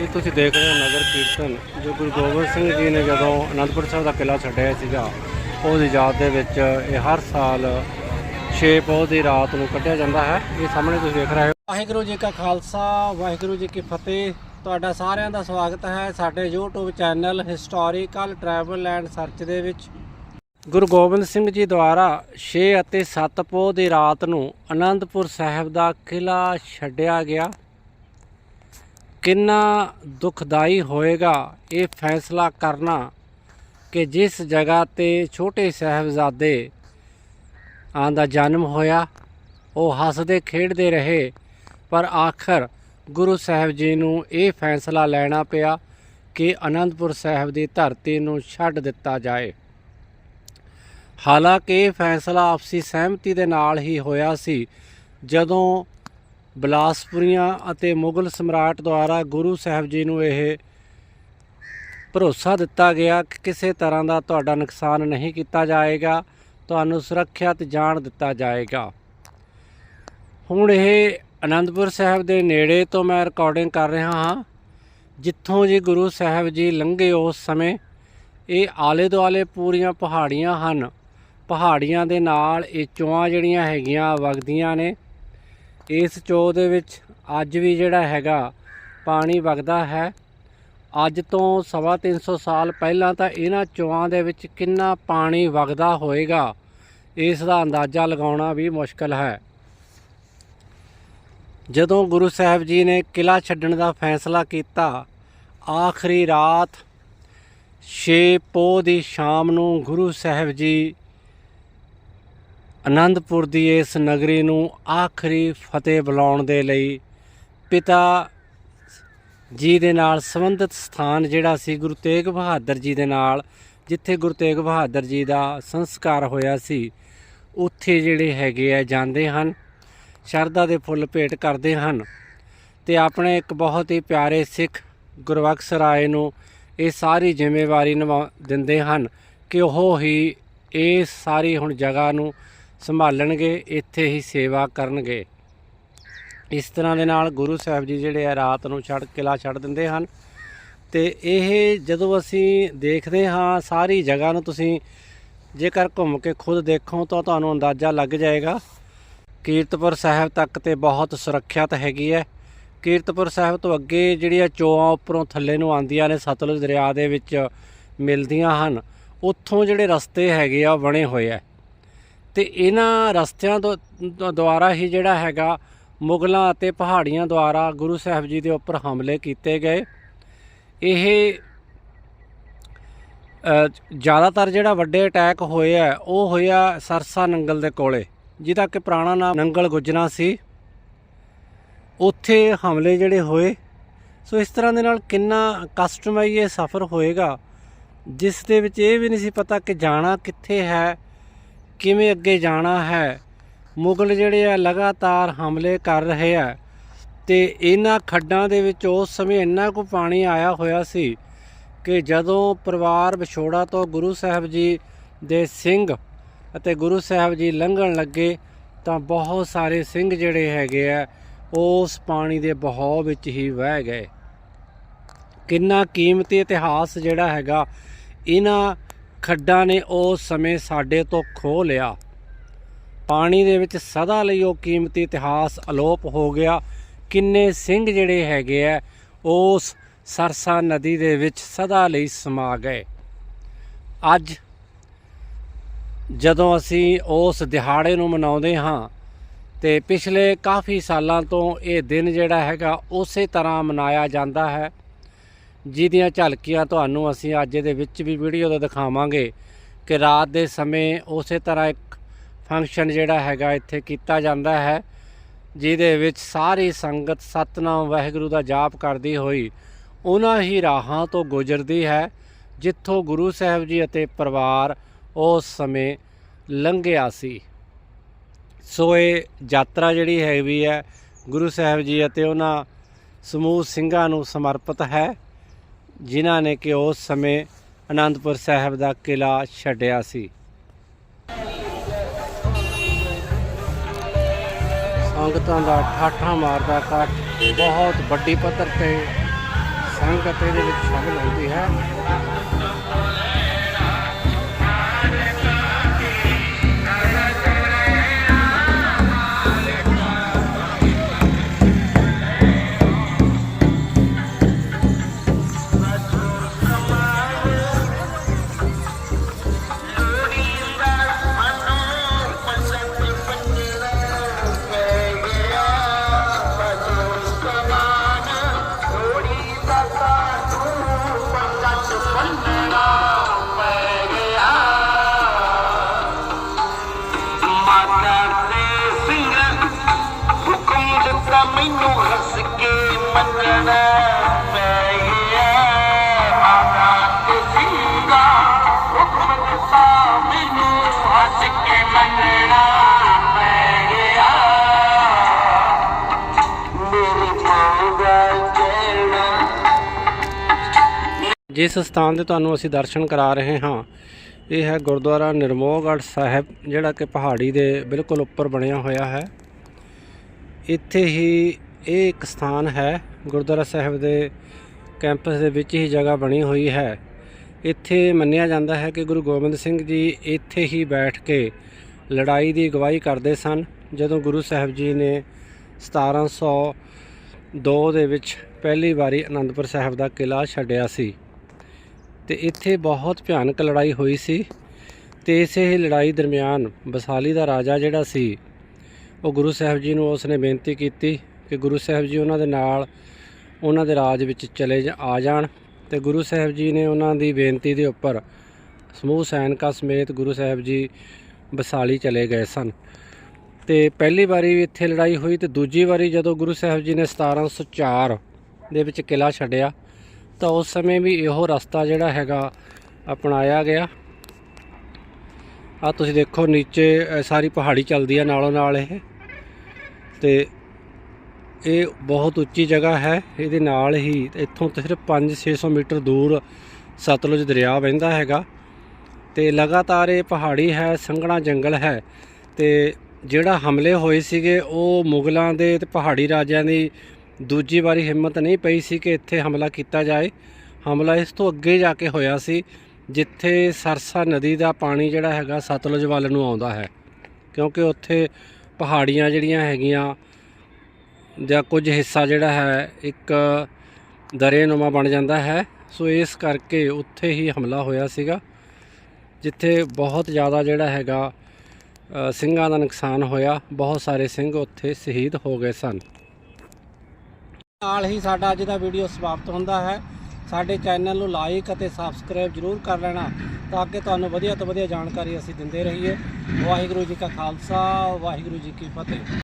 ਇਹ ਤੁਸੀਂ ਦੇਖ ਰਹੇ ਹੋ ਨਗਰ ਕੀਰਤਨ ਜੋ ਗੁਰੂ ਗੋਬਿੰਦ ਸਿੰਘ ਜੀ ਨੇ ਜਦੋਂ ਅਨੰਦਪੁਰ ਸਾਹਿਬ ਦਾ ਕਿਲਾ ਛੱਡਿਆ ਸੀਗਾ ਉਹਦੀ ਯਾਦ ਦੇ ਵਿੱਚ ਇਹ ਹਰ ਸਾਲ 6 ਪੋਹ ਦੀ ਰਾਤ ਨੂੰ ਕੱਢਿਆ ਜਾਂਦਾ ਹੈ। ਇਹ ਸਾਹਮਣੇ ਤੁਸੀਂ ਦੇਖ ਰਹੇ ਹੋ। ਵਾਹਿਗੁਰੂ ਜੀ ਕਾ ਖਾਲਸਾ ਵਾਹਿਗੁਰੂ ਜੀ ਕੀ ਫਤਿਹ। ਤੁਹਾਡਾ ਸਾਰਿਆਂ ਦਾ ਸਵਾਗਤ ਹੈ ਸਾਡੇ YouTube channel historical travel and search ਦੇ ਵਿੱਚ। ਗੁਰੂ ਗੋਬਿੰਦ ਸਿੰਘ ਜੀ ਦੁਆਰਾ 6 ਅਤੇ 7 ਪੋਹ ਦੀ ਰਾਤ ਨੂੰ ਅਨੰਦਪੁਰ ਸਾਹਿਬ ਦਾ ਕਿਲਾ ਛੱਡਿਆ ਗਿਆ। ਕਿੰਨਾ ਦੁਖਦਾਈ ਹੋਏਗਾ ਇਹ ਫੈਸਲਾ ਕਰਨਾ ਕਿ ਜਿਸ ਜਗ੍ਹਾ ਤੇ ਛੋਟੇ ਸਾਹਿਬਜ਼ਾਦੇ ਆਂ ਦਾ ਜਨਮ ਹੋਇਆ, ਉਹ ਹੱਸਦੇ, ਖੇਡਦੇ ਰਹੇ, ਪਰ ਆਖਰ ਗੁਰੂ ਸਾਹਿਬ ਜੀ ਨੂੰ ਇਹ ਫੈਸਲਾ ਲੈਣਾ ਪਿਆ ਕਿ ਅਨੰਦਪੁਰ ਸਾਹਿਬ ਦੀ ਧਰਤੀ ਨੂੰ ਛੱਡ ਦਿੱਤਾ ਜਾਏ। ਹਾਲਾਂਕਿ ਇਹ ਫੈਸਲਾ ਆਪਸੀ ਸਹਿਮਤੀ ਦੇ ਨਾਲ ਹੀ ਹੋਇਆ ਸੀ, ਜਦੋਂ ਬਲਾਸਪੁਰੀਆਂ ਅਤੇ ਮੁਗਲ ਸਮਰਾਟ ਦੁਆਰਾ ਗੁਰੂ ਸਾਹਿਬ ਜੀ ਨੂੰ ਇਹ ਭਰੋਸਾ ਦਿੱਤਾ ਗਿਆ ਕਿ ਕਿਸੇ ਤਰ੍ਹਾਂ ਦਾ ਤੁਹਾਡਾ ਨੁਕਸਾਨ ਨਹੀਂ ਕੀਤਾ ਜਾਏਗਾ, ਤੁਹਾਨੂੰ ਸੁਰੱਖਿਅਤ ਜਾਣ ਦਿੱਤਾ ਜਾਏਗਾ। ਹੁਣ ਇਹ ਅਨੰਦਪੁਰ ਸਾਹਿਬ ਦੇ ਨੇੜੇ ਤੋਂ ਮੈਂ ਰਿਕਾਰਡਿੰਗ ਕਰ ਰਿਹਾ ਹਾਂ, ਜਿੱਥੋਂ ਜੀ ਗੁਰੂ ਸਾਹਿਬ ਜੀ ਲੰਘੇ ਉਸ ਸਮੇਂ, ਇਹ ਆਲੇ ਦੁਆਲੇ ਪੂਰੀਆਂ ਪਹਾੜੀਆਂ ਹਨ। ਪਹਾੜੀਆਂ ਦੇ ਨਾਲ ਇਹ ਚੋਆਂ ਜਿਹੜੀਆਂ ਹੈਗੀਆਂ, ਵਗਦੀਆਂ ਨੇ। ਇਸ ਚੋ ਦੇ ਵਿੱਚ ਅੱਜ ਵੀ ਜਿਹੜਾ ਹੈਗਾ ਪਾਣੀ ਵਗਦਾ ਹੈ। ਅੱਜ ਤੋਂ ਸਵਾ ਤਿੰਨ ਸੌ ਸਾਲ ਪਹਿਲਾਂ ਤਾਂ ਇਹਨਾਂ ਚੋਆਂ ਦੇ ਵਿੱਚ ਕਿੰਨਾ ਪਾਣੀ ਵਗਦਾ ਹੋਏਗਾ, ਇਸ ਦਾ ਅੰਦਾਜ਼ਾ ਲਗਾਉਣਾ ਵੀ ਮੁਸ਼ਕਲ ਹੈ। ਜਦੋਂ ਗੁਰੂ ਸਾਹਿਬ ਜੀ ਨੇ ਕਿਲਾ ਛੱਡਣ ਦਾ ਫੈਸਲਾ ਕੀਤਾ, ਆਖਰੀ ਰਾਤ 6 ਪੋਹ ਦੀ ਸ਼ਾਮ ਨੂੰ ਗੁਰੂ ਸਾਹਿਬ ਜੀ ਅਨੰਦਪੁਰ ਦੀ ਇਸ ਨਗਰੀ ਨੂੰ ਆਖਰੀ ਫਤਿਹ ਬੁਲਾਉਣ ਦੇ ਲਈ ਪਿਤਾ ਜੀ ਦੇ ਨਾਲ ਸੰਬੰਧਿਤ ਸਥਾਨ ਜਿਹੜਾ ਸੀ ਗੁਰੂ ਤੇਗ ਬਹਾਦਰ ਜੀ ਦੇ ਨਾਲ, ਜਿੱਥੇ ਗੁਰੂ ਤੇਗ ਬਹਾਦਰ ਜੀ ਦਾ ਸੰਸਕਾਰ ਹੋਇਆ ਸੀ, ਉੱਥੇ ਜਿਹੜੇ ਹੈਗੇ ਆ ਜਾਂਦੇ ਹਨ, ਸ਼ਰਧਾ ਦੇ ਫੁੱਲ ਭੇਟ ਕਰਦੇ ਹਨ ਤੇ ਆਪਣੇ ਇੱਕ ਬਹੁਤ ਹੀ ਪਿਆਰੇ ਸਿੱਖ ਗੁਰਬਖਸ਼ ਰਾਏ ਨੂੰ ਇਹ ਸਾਰੀ ਜ਼ਿੰਮੇਵਾਰੀ ਨਿਭਾ ਦਿੰਦੇ ਹਨ ਕਿ ਉਹ ਹੀ ਇਹ ਸਾਰੀ ਹੁਣ ਜਗ੍ਹਾ ਨੂੰ ਸੰਭਾਲਣਗੇ, ਇੱਥੇ ਹੀ ਸੇਵਾ ਕਰਨਗੇ। ਇਸ ਤਰ੍ਹਾਂ ਦੇ ਨਾਲ ਗੁਰੂ ਸਾਹਿਬ ਜੀ ਜਿਹੜੇ ਆ ਰਾਤ ਨੂੰ ਛੱਡ ਕਿਲਾ ਛੱਡ ਦਿੰਦੇ ਹਨ। ਤੇ ਇਹ ਜਦੋਂ ਅਸੀਂ ਦੇਖਦੇ ਹਾਂ ਸਾਰੀ ਜਗ੍ਹਾ ਨੂੰ ਤੁਸੀਂ ਜੇਕਰ ਘੁੰਮ ਕੇ ਖੁਦ ਦੇਖੋ ਤਾਂ ਤੁਹਾਨੂੰ ਅੰਦਾਜ਼ਾ ਲੱਗ ਜਾਏਗਾ। ਕੀਰਤਪੁਰ ਸਾਹਿਬ ਤੱਕ ਤੇ ਬਹੁਤ ਸੁਰੱਖਿਅਤ ਹੈਗੀ ਹੈ। ਕੀਰਤਪੁਰ ਸਾਹਿਬ ਤੋਂ ਅੱਗੇ ਜਿਹੜੀਆਂ ਚੋਆਂ ਉੱਪਰੋਂ ਥੱਲੇ ਨੂੰ ਆਉਂਦੀਆਂ ਨੇ, ਸਤਲੁਜ ਦਰਿਆ ਦੇ ਵਿੱਚ ਮਿਲਦੀਆਂ ਹਨ, ਉੱਥੋਂ ਜਿਹੜੇ ਰਸਤੇ ਹੈਗੇ ਆ ਉਹ ਬਣੇ ਹੋਏ ਆ। ਤੇ ਇਹਨਾਂ ਰਸਤਿਆਂ ਤੋਂ ਦੁਆਰਾ ਹੀ ਜਿਹੜਾ ਹੈਗਾ ਮੁਗਲਾਂ ਅਤੇ ਪਹਾੜੀਆਂ ਦੁਆਰਾ ਗੁਰੂ ਸਾਹਿਬ ਜੀ ਦੇ ਉੱਪਰ ਹਮਲੇ ਕੀਤੇ ਗਏ। ਇਹ ਜ਼ਿਆਦਾਤਰ ਜਿਹੜਾ ਵੱਡੇ ਅਟੈਕ ਹੋਏ ਆ, ਉਹ ਹੋਇਆ ਸਰਸਾ ਨੰਗਲ ਦੇ ਕੋਲੇ, ਜਿਹਦਾ ਕਿ ਪੁਰਾਣਾ ਨਾਮ ਨੰਗਲ ਗੁਜਰਾ ਸੀ। ਉੱਥੇ ਹਮਲੇ ਜਿਹੜੇ ਹੋਏ। ਸੋ ਇਸ ਤਰ੍ਹਾਂ ਦੇ ਨਾਲ ਕਿੰਨਾ ਕਸ਼ਟਮਈ ਇਹ ਸਫ਼ਰ ਹੋਏਗਾ, ਜਿਸ ਦੇ ਵਿੱਚ ਇਹ ਵੀ ਨਹੀਂ ਸੀ ਪਤਾ ਕਿ ਜਾਣਾ ਕਿੱਥੇ ਹੈ ਕਿਵੇਂ ਅੱਗੇ ਜਾਣਾ ਹੈ? ਮੁਗਲ ਜਿਹੜੇ ਆ ਲਗਾਤਾਰ ਹਮਲੇ ਕਰ ਰਹੇ ਆ ਤੇ ਇਹਨਾਂ ਖੱਡਾਂ ਦੇ ਵਿੱਚ ਉਸ ਸਮੇਂ ਇੰਨਾ ਕੁ ਪਾਣੀ ਆਇਆ ਹੋਇਆ ਸੀ ਕਿ ਜਦੋਂ ਪਰਿਵਾਰ ਵਿਛੋੜਾ ਤੋਂ ਗੁਰੂ ਸਾਹਿਬ ਜੀ ਦੇ ਸਿੰਘ ਅਤੇ ਗੁਰੂ ਸਾਹਿਬ ਜੀ ਲੰਘਣ ਲੱਗੇ ਤਾਂ ਬਹੁਤ ਸਾਰੇ ਸਿੰਘ ਜਿਹੜੇ ਹੈਗੇ ਆ, ਉਸ ਪਾਣੀ ਦੇ ਬਹਾਅ ਵਿੱਚ ਹੀ ਵਹਿ ਗਏ। ਕਿੰਨਾ ਕੀਮਤੀ ਇਤਿਹਾਸ ਜਿਹੜਾ ਹੈਗਾ, ਇਹਨਾਂ ਖੱਡਾਂ ਨੇ ਉਸ ਸਮੇਂ ਸਾਡੇ ਤੋਂ ਖੋਹ ਲਿਆ। ਪਾਣੀ ਦੇ ਵਿੱਚ ਸਦਾ ਲਈ ਉਹ ਕੀਮਤੀ ਇਤਿਹਾਸ ਅਲੋਪ ਹੋ ਗਿਆ। ਕਿੰਨੇ ਸਿੰਘ ਜਿਹੜੇ ਹੈਗੇ ਆ, ਉਸ ਸਰਸਾ ਨਦੀ ਦੇ ਵਿੱਚ ਸਦਾ ਲਈ ਸਮਾ ਗਏ। ਅੱਜ ਜਦੋਂ ਅਸੀਂ ਉਸ ਦਿਹਾੜੇ ਨੂੰ ਮਨਾਉਂਦੇ ਹਾਂ ਤੇ ਪਿਛਲੇ ਕਾਫੀ ਸਾਲਾਂ ਤੋਂ ਇਹ ਦਿਨ ਜਿਹੜਾ ਹੈਗਾ ਉਸੇ ਤਰ੍ਹਾਂ ਮਨਾਇਆ ਜਾਂਦਾ ਹੈ। ਜਿਹਦੀਆਂ ਝਲਕੀਆਂ ਤੁਹਾਨੂੰ ਅਸੀਂ ਅੱਜ ਦੇ ਵਿੱਚ ਵੀ ਵੀਡੀਓ ਦੇ ਦਿਖਾਵਾਂਗੇ ਕਿ ਰਾਤ ਦੇ ਸਮੇਂ ਉਸੇ ਤਰ੍ਹਾਂ ਇੱਕ ਫੰਕਸ਼ਨ ਜਿਹੜਾ ਹੈਗਾ ਇੱਥੇ ਕੀਤਾ ਜਾਂਦਾ ਹੈ, ਜਿਹਦੇ ਵਿੱਚ ਸਾਰੀ ਸੰਗਤ ਸਤਨਾਮ ਵਾਹਿਗੁਰੂ ਦਾ ਜਾਪ ਕਰਦੀ ਹੋਈ ਉਹਨਾਂ ਹੀ ਰਾਹਾਂ ਤੋਂ ਗੁਜ਼ਰਦੀ ਹੈ, ਜਿੱਥੋਂ ਗੁਰੂ ਸਾਹਿਬ ਜੀ ਅਤੇ ਪਰਿਵਾਰ ਉਸ ਸਮੇਂ ਲੰਘਿਆ ਸੀ। ਸੋ ਇਹ ਯਾਤਰਾ ਜਿਹੜੀ ਹੈਗੀ ਹੈ, ਗੁਰੂ ਸਾਹਿਬ ਜੀ ਅਤੇ ਉਹਨਾਂ ਸਮੂਹ ਸਿੰਘਾਂ ਨੂੰ ਸਮਰਪਿਤ ਹੈ। ਜਿਨ੍ਹਾਂ ਨੇ ਕਿ ਉਸ ਸਮੇਂ ਅਨੰਦਪੁਰ ਸਾਹਿਬ ਦਾ ਕਿਲਾ ਛੱਡਿਆ ਸੀ। ਸੰਗਤਾਂ ਦਾ ਠਾਠਾ ਮਾਰਦਾ ਇਕੱਠ, ਬਹੁਤ ਵੱਡੀ ਪੱਧਰ ਤੇ ਸੰਗਤ ਇਹਦੇ ਵਿੱਚ ਸ਼ਾਮਲ ਹੁੰਦੀ ਹੈ। ਜਿਸ ਸਥਾਨ ਦੇ ਤੁਹਾਨੂੰ ਅਸੀਂ ਦਰਸ਼ਨ ਕਰਾ ਰਹੇ ਹਾਂ, ਇਹ ਹੈ ਗੁਰਦੁਆਰਾ ਨਿਰਮੋਹਗੜ੍ਹ ਸਾਹਿਬ, ਜਿਹੜਾ ਕਿ ਪਹਾੜੀ ਦੇ ਬਿਲਕੁਲ ਉੱਪਰ ਬਣਿਆ ਹੋਇਆ ਹੈ। ਇੱਥੇ ਹੀ ਇਹ ਇੱਕ ਸਥਾਨ ਹੈ, ਗੁਰਦੁਆਰਾ ਸਾਹਿਬ ਦੇ ਕੈਂਪਸ ਦੇ ਵਿੱਚ ਹੀ ਜਗ੍ਹਾ ਬਣੀ ਹੋਈ ਹੈ। ਇੱਥੇ ਮੰਨਿਆ ਜਾਂਦਾ ਹੈ ਕਿ ਗੁਰੂ ਗੋਬਿੰਦ ਸਿੰਘ ਜੀ ਇੱਥੇ ਹੀ ਬੈਠ ਕੇ ਲੜਾਈ ਦੀ ਅਗਵਾਈ ਕਰਦੇ ਸਨ, ਜਦੋਂ ਗੁਰੂ ਸਾਹਿਬ ਜੀ ਨੇ 1702 ਦੇ ਵਿੱਚ ਪਹਿਲੀ ਵਾਰੀ ਅਨੰਦਪੁਰ ਸਾਹਿਬ ਦਾ ਕਿਲਾ ਛੱਡਿਆ ਸੀ। ਤੇ ਇੱਥੇ ਬਹੁਤ ਭਿਆਨਕ ਲੜਾਈ ਹੋਈ ਸੀ ਤੇ ਇਸੇ ਹੀ ਲੜਾਈ ਦਰਮਿਆਨ ਬਸਾਲੀ ਦਾ ਰਾਜਾ ਜਿਹੜਾ ਸੀ, ਉਹ ਗੁਰੂ ਸਾਹਿਬ ਜੀ ਨੂੰ ਉਸਨੇ ਬੇਨਤੀ ਕੀਤੀ ਕਿ ਗੁਰੂ ਸਾਹਿਬ ਜੀ ਉਹਨਾਂ ਦੇ ਨਾਲ ਉਹਨਾਂ ਦੇ ਰਾਜ ਵਿੱਚ ਚਲੇ ਜਾ- ਆ ਜਾਣ ਤੇ ਗੁਰੂ ਸਾਹਿਬ ਜੀ ਨੇ ਉਹਨਾਂ ਦੀ ਬੇਨਤੀ ਦੇ ਉੱਪਰ ਸਮੂਹ ਸੈਨਿਕਾਂ ਸਮੇਤ ਗੁਰੂ ਸਾਹਿਬ ਜੀ ਬਸਾਲੀ ਚਲੇ ਗਏ ਸਨ। ਤੇ ਪਹਿਲੀ ਵਾਰੀ ਇੱਥੇ ਲੜਾਈ ਹੋਈ ਤੇ ਦੂਜੀ ਵਾਰੀ ਜਦੋਂ ਗੁਰੂ ਸਾਹਿਬ ਜੀ ਨੇ 1704 ਦੇ ਵਿੱਚ ਕਿਲਾ ਛੱਡਿਆ ਤਾਂ ਉਸ ਸਮੇਂ ਵੀ ਇਹੋ ਰਸਤਾ ਜਿਹੜਾ ਹੈਗਾ ਅਪਣਾਇਆ ਗਿਆ। ਆ ਤੁਸੀਂ ਦੇਖੋ ਨੀਚੇ ਸਾਰੀ ਪਹਾੜੀ ਚੱਲਦੀ ਆ ਨਾਲੋਂ ਨਾਲ ਇਹ। ਤੇ ਇਹ ਬਹੁਤ ਉੱਚੀ ਜਗ੍ਹਾ ਹੈ, ਇਹਦੇ ਨਾਲ ਹੀ ਇੱਥੋਂ ਤੇ ਸਿਰਫ 5-600 ਮੀਟਰ ਦੂਰ ਸਤਲੁਜ ਦਰਿਆ ਵਹਿੰਦਾ ਹੈਗਾ। ਤੇ ਲਗਾਤਾਰ ਇਹ ਪਹਾੜੀ ਹੈ, ਸੰਘਣਾ ਜੰਗਲ ਹੈ। ਤੇ ਜਿਹੜਾ ਹਮਲੇ ਹੋਏ ਸੀਗੇ, ਉਹ ਮੁਗਲਾਂ ਦੇ ਤੇ ਪਹਾੜੀ ਰਾਜਿਆਂ ਦੀ ਦੂਜੀ ਵਾਰੀ ਹਿੰਮਤ ਨਹੀਂ ਪਈ ਸੀ ਕਿ ਇੱਥੇ ਹਮਲਾ ਕੀਤਾ ਜਾਏ। ਹਮਲਾ ਇਸ ਤੋਂ ਅੱਗੇ ਜਾ ਕੇ ਹੋਇਆ ਸੀ, ਜਿੱਥੇ ਸਰਸਾ ਨਦੀ ਦਾ ਪਾਣੀ ਜਿਹੜਾ ਹੈਗਾ ਸਤਲੁਜ ਵੱਲ ਨੂੰ ਆਉਂਦਾ ਹੈ। ਕਿਉਂਕਿ ਉੱਥੇ ਪਹਾੜੀਆਂ ਜਿਹੜੀਆਂ ਹੈਗੀਆਂ ਜਾਂ ਕੁਝ ਹਿੱਸਾ ਜਿਹੜਾ ਹੈ, ਇੱਕ ਦਰਿਆਨੁਮਾ ਬਣ ਜਾਂਦਾ ਹੈ। ਸੋ ਇਸ ਕਰਕੇ ਉੱਥੇ ਹੀ ਹਮਲਾ ਹੋਇਆ ਸੀਗਾ, ਜਿੱਥੇ ਬਹੁਤ ਜ਼ਿਆਦਾ ਜਿਹੜਾ ਹੈਗਾ ਸਿੰਘਾਂ ਦਾ ਨੁਕਸਾਨ ਹੋਇਆ। ਬਹੁਤ ਸਾਰੇ ਸਿੰਘ ਉੱਥੇ ਸ਼ਹੀਦ ਹੋ ਗਏ ਸਨ। ਨਾਲ ਹੀ ਸਾਡਾ ਅੱਜ ਦਾ ਵੀਡੀਓ ਸਮਾਪਤ ਹੁੰਦਾ ਹੈ। ਸਾਡੇ ਚੈਨਲ ਨੂੰ ਲਾਈਕ ਅਤੇ ਸਬਸਕ੍ਰਾਈਬ ਜਰੂਰ ਕਰ ਲੈਣਾ ਤਾਂ ਕਿ ਤੁਹਾਨੂੰ ਵਧੀਆ ਤੋਂ ਵਧੀਆ ਜਾਣਕਾਰੀ ਅਸੀਂ ਦਿੰਦੇ ਰਹੀਏ। ਵਾਹਿਗੁਰੂ ਜੀ ਕਾ ਖਾਲਸਾ, ਵਾਹਿਗੁਰੂ ਜੀ ਕੀ ਫਤਿਹ।